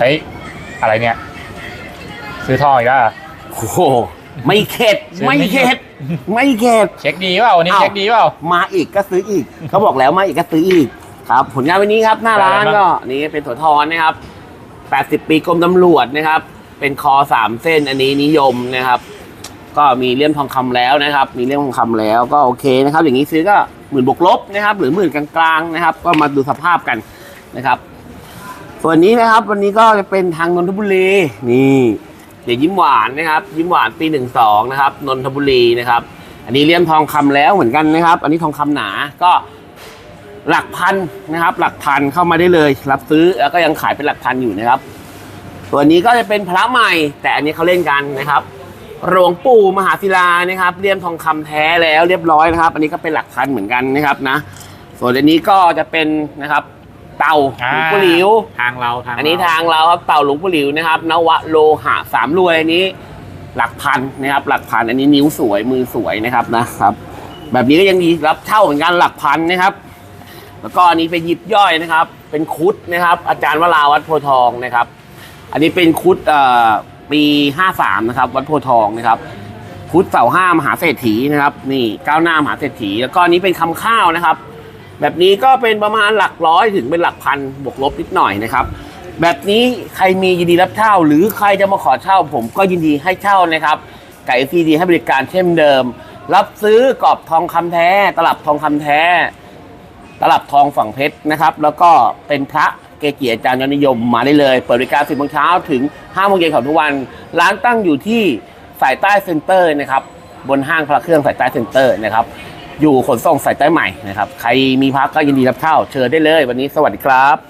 เฮ้ย อะไรเนี่ย ซื้อทองอีกแล้วเหรอ โอ้โหไม่เข็ดซื้อไม่ไม่หยุดเข็ดไม่เข็ด เช็คดีเปล่าวันนี้อ้าว เช็คดีเปล่า มาอีกก็ซื้ออีก เขาบอกแล้วมาอีกก็ซื้ออีกครับ ผลงานวันนี้ครับหน้าร้านได้อะไรบ้างก็นี่เป็นโถทอนนะครับ 80 ปีกรมตำรวจนะครับ เป็นคอสามเส้นอันนี้นิยมนะครับ ก็มีเลี่ยมทองคำแล้วนะครับ มีเลี่ยมทองคำแล้วก็โอเคนะครับ อย่างนี้ซื้อก็หมื่นบวกลบนะครับ หรือหมื่นกลางๆนะครับ ก็มาดูสภาพกันนะครับ ส่วนนี้นะครับ วันนี้ก็จะเป็นทางนนทบุรีนี่เดี๋ยวยิ้มหวานนะครับ ยิ้มหวานปีหนึ่งสองนะครับนนทบุรีนะครับ อันนี้เลี่ยมทองคำแล้วเหมือนกันนะครับ อันนี้ทองคำหนาก็หลักพันนะครับ หลักพันเข้ามาได้เลย รับซื้อแล้วก็ยังขายเป็นหลักพันอยู่นะครับส่วนนี้ก็จะเป็นพระใหม่ แต่อันนี้เขาเล่นกันนะครับหลวงปู่มหาศิลานะครับเลี่ยมทองคำแท้แล้วเรียบร้อยนะครับ อันนี้ก็เป็นหลักพันเหมือนกันนะครับนะ ส่วนอันนี้ก็จะเป็นนะครับ เต่าหลวงปู่หลิว ทางเราทางอันนี้ทางเราครับเต่าหลวงปู่หลิวนะครับนวโลหะสามรวยอันนี้ หลักพันนะครับ หลักพันอันนี้นิ้วสวยมือสวยนะครับนะครับ แบบนี้ก็ยังมีรับเช่าเหมือนกันหลักพันนะครับ แล้วก็อันนี้เป็นยิบย่อยนะครับ เป็นคุดนะครับ อาจารย์วราวัดโพธิ์ทองนะครับ อันนี้เป็นคุดเอ่อปี53นะครับ วัดโพธิ์ทองนะครับ คุดเสาห้ามหาเศรษฐีนะครับ นี่ก้าวหน้ามหาเศรษฐี แล้วก็อันนี้เป็นคำข้าวนะครับ แบบนี้ก็เป็นประมาณหลักร้อยถึงเป็นหลักพันบวกลบนิดหน่อยนะครับ แบบนี้ใครมียินดีรับเช่า หรือใครจะมาขอเช่า ผมก็ยินดีให้เช่านะครับไก่ซีดีให้บริการเช่นเดิม รับซื้อกรอบทองคำแท้ ตลับทองคำแท้ ตลับทองฝั่งเพชรนะครับ แล้วก็เป็นพระเกจิอาจารย์ยอดนิยมมาได้เลย เปิดบริการ10โมงเช้าถึง5โมงเย็นของทุกวัน ร้านตั้งอยู่ที่สายใต้เซ็นเตอร์นะครับ บนห้างพระเครื่องสายใต้เซ็นเตอร์นะครับ อยู่ขนส่งสายใต้ใหม่นะครับ ใครมีพักก็ยินดีรับเช่า เชิญได้เลย วันนี้สวัสดีครับ